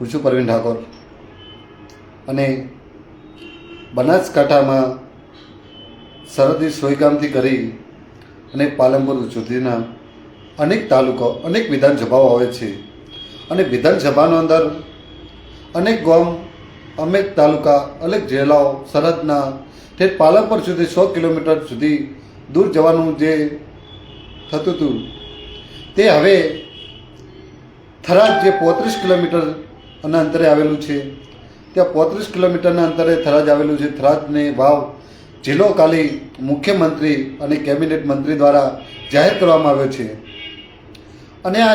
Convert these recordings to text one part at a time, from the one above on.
હું છું પરવીન ઠાકોર. અને બનાસકાંઠામાં સરહદી સોયગામથી કરી અને પાલનપુર સુધીના અનેક તાલુકો, અનેક વિધાનસભાઓ આવે છે. અને વિધાનસભાનો અંદર અનેક ગામ, અનેક તાલુકા, અનેક જિલ્લાઓ, સરહદના ઠેર પાલનપુર સુધી સો કિલોમીટર સુધી દૂર જવાનું જે થતું હતું, તે હવે થરાદ જે પોત્રીસ કિલોમીટર ના અંતરે આવેલું છે. ત્યાં પોત્રીસ કિલોમીટરના અંતરે થરાદ આવેલું છે. થરાદને વાવ જિલ્લો કાલી મુખ્યમંત્રી અને કેબિનેટ મંત્રી દ્વારા જાહેર કરવામાં આવ્યો છે. અને આ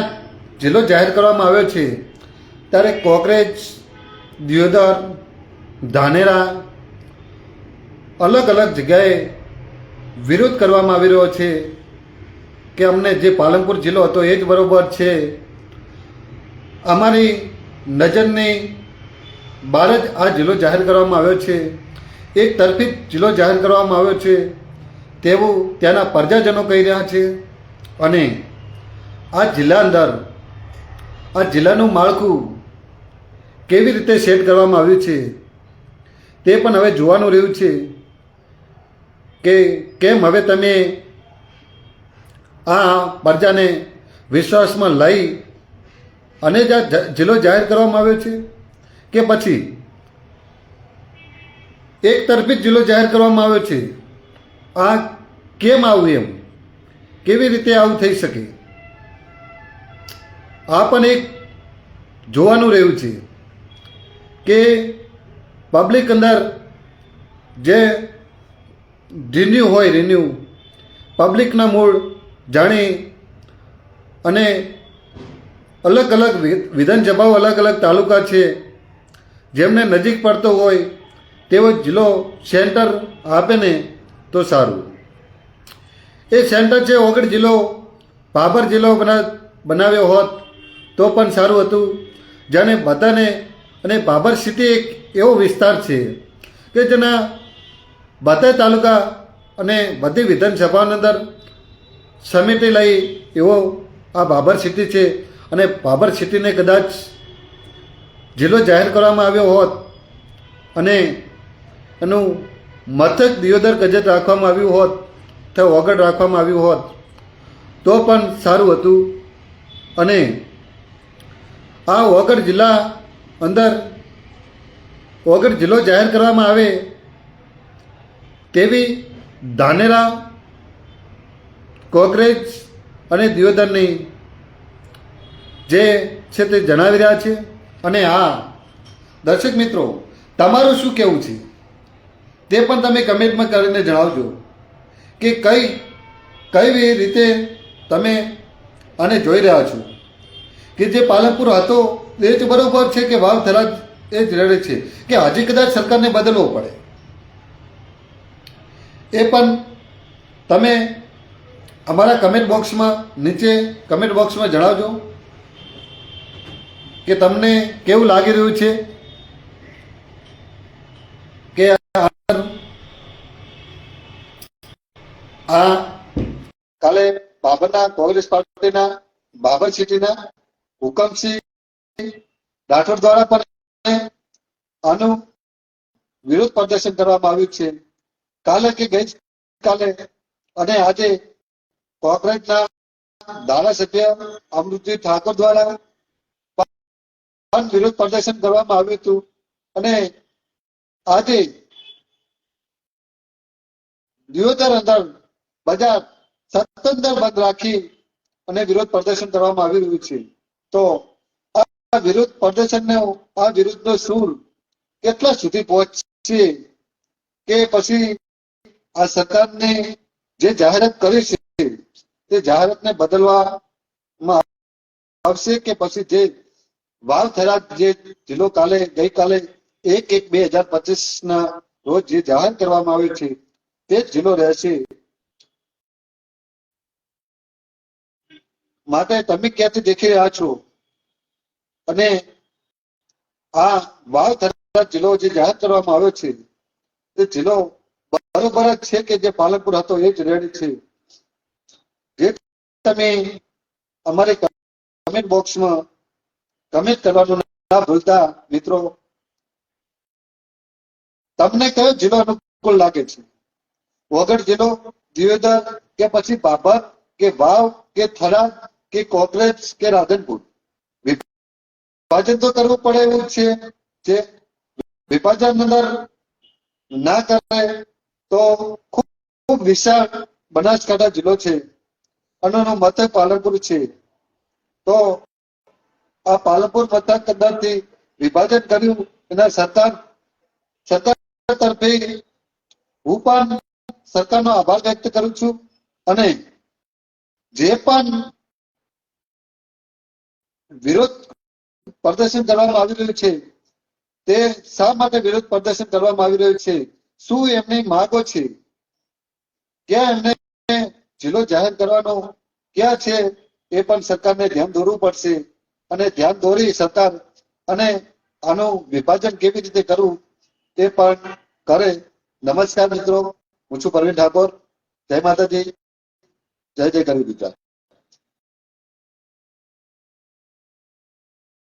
જિલ્લો જાહેર કરવામાં આવ્યો છે ત્યારે કોકરેજ, દિયોદર, ધાનેરા અલગ અલગ જગ્યાએ વિરોધ કરવામાં આવી રહ્યો છે કે અમને જે પાલનપુર જિલ્લો હતો એ જ બરોબર છે. અમારી નજરની બહાર જ આ જિલ્લો જાહેર કરવામાં આવ્યો છે. એક તરફી જિલ્લો જાહેર કરવામાં આવ્યો છે. તેવું ત્યાંના પ્રજાજનો કહી રહ્યા છે અને આ જિલ્લા અંદર આ જિલ્લાનું માળખું કેવી રીતે સેટ કરવામાં આવ્યું છે તે પણ હવે જોવાનું રહ્યું છે કે કેમ હવે તમે આ પ્રજાને વિશ્વાસમાં લઈ અને જિલ્લો જાહેર કરવામાં આવ્યો છે કે પછી એક તરફી જિલ્લો જાહેર કરવામાં આવ્યો છે, આ કેમ આવું એમ? કેવી રીતે આવું થઈ શકે? આ પણ એક જોવાનું રહ્યું છે કે પબ્લિક અંદર જે રિન્યુ હોય રિન્યુ પબ્લિકના મૂળ જાણી અને અલગ અલગ વિધાનસભાઓ અલગ અલગ તાલુકા છે. જેમને નજીક પડતો હોય તેવો જિલ્લો સેન્ટર આપે ને તો સારું. એ સેન્ટર છે ઓગળ જિલ્લો. ભાભર જિલ્લો બના, બનાવ્યો હોત તો પણ સારું હતું. જાણે બધાને અને ભાભર સિટી એક એવો વિસ્તાર છે કે જેના બધા તાલુકા અને બધી વિધાનસભાની અંદર સમિતિ લઈ એવો આ બાબર સિટી છે. અને બાબર સિટીને કદાચ જિલ્લો જાહેર કરવામાં આવ્યો હોત અને એનું મથક દિયોદર ગજત રાખવામાં આવ્યું હોત તો વગર રાખવામાં આવ્યું હોત, તો પણ સારું હતું. અને આ વગર જિલ્લા અંદર વગર જિલ્લો જાહેર કરવામાં આવે તેવી ધાનેરા, કોકરેજ અને દિયોદરની જે છે તે જણાવી રહ્યા છે. અને હા, દર્શક મિત્રો, તમારું શું કહેવું છે? તે પણ તમે કમેન્ટમાં કરીને જણાવજો કે કઈ કઈ રીતે તમે આને જોઈ રહ્યા છો? કે જે પાલનપુર હતો, એ જ બરાબર છે કે વાવ થરા એ જ રડે છે? કે હજી કદાચ સરકારને બદલવો પડે? એ પણ તમે અમારા કમેન્ટ બોક્સમાં નીચે કમેન્ટ બોક્સમાં જણાવજો. કે તમને કેવું લાગી રહ્યું છે? કે આ કાલે બાબરના કોંગ્રેસ પાર્ટીના બાબર સિટીના હુકમસિંહ રાઠોડ દ્વારા પણ આનું વિરોધ પ્રદર્શન કરવામાં આવ્યું છે. કાલે કે ગઈ કાલે અને આજે કોંગ્રેસના ધારાસભ્ય અમૃતજી ઠાકોર દ્વારા વિરોધ પ્રદર્શન કરવામાં આવ્યું હતું. અને આજે દિયોદર અંદર બજાર સત્તંદર બંધ રાખી અને વિરોધ પ્રદર્શન કરવામાં આવી રહ્યું છે. તો આ વિરોધ પ્રદર્શનનો, આ વિરોધનો સૂર કેટલા સુધી પહોંચશે કે પછી આ સરકારને જે જાહેરાત કરી છે તે જાહેરાતને બદલવામાં આવશે કે પછી જે વાવ થરાદ જે જિલ્લો કાલે, ગઈકાલે એક એક બે હજાર પચીસ ના રોજ જે જાહેર કરવામાં આવ્યું છે, તે જ જિલ્લો રહેશે. માટે તમે ક્યાંથી દેખી રહ્યા છો? અને આ વાવ થરાદ જિલ્લો જે જાહેર કરવામાં આવ્યો છે, તે જિલ્લો બરોબર જ છે કે જે પાલનપુર હતો, એ જ રેડી છે? જે તમે અમારી કમેન્ટ બોક્સમાં કમેન્ટ કરવાનું ના ભૂલતા મિત્રો. તમને કયો જિલ્લો અનુકૂળ લાગે છે? વગર જિલ્લો દિયોદર કે પછી બાબર કે વાવ કે થરા કે કોકરેજ કે રાધનપુર. વિભાજન તો કરવું પડે એવું છે જે વિભાજન અંદર ના કરે તો ખૂબ ખૂબ વિશાળ બનાસકાંઠા જિલ્લો છે. અને એનું મથક પાલનપુર છે. તો આ પાલનપુર મથક અંદરથી વિભાજન કર્યું. એના સરકાર સરકાર તરફે હું પણ સરકારનો આભાર વ્યક્ત કરું છું અને જે પણ વિરોધ પ્રદર્શન કરવામાં આવી રહ્યું છે, તે શા માટે વિરોધ પ્રદર્શન કરવામાં આવી રહ્યું છે? શું એમની માગો છે? ક્યાં એમને જિલ્લો જાહેર કરવાનો, ક્યાં છે એ પણ સરકારને ધ્યાન દોરવું પડશે. અને ધ્યાન દોરી સરકાર અને આનું વિભાજન કેવી રીતે કરવું તે પણ કરે. નમસ્કાર મિત્રો, હું છું પ્રવીણ ઠાકોર. જય માતાજી. જય જય કરવી ગુજરાત.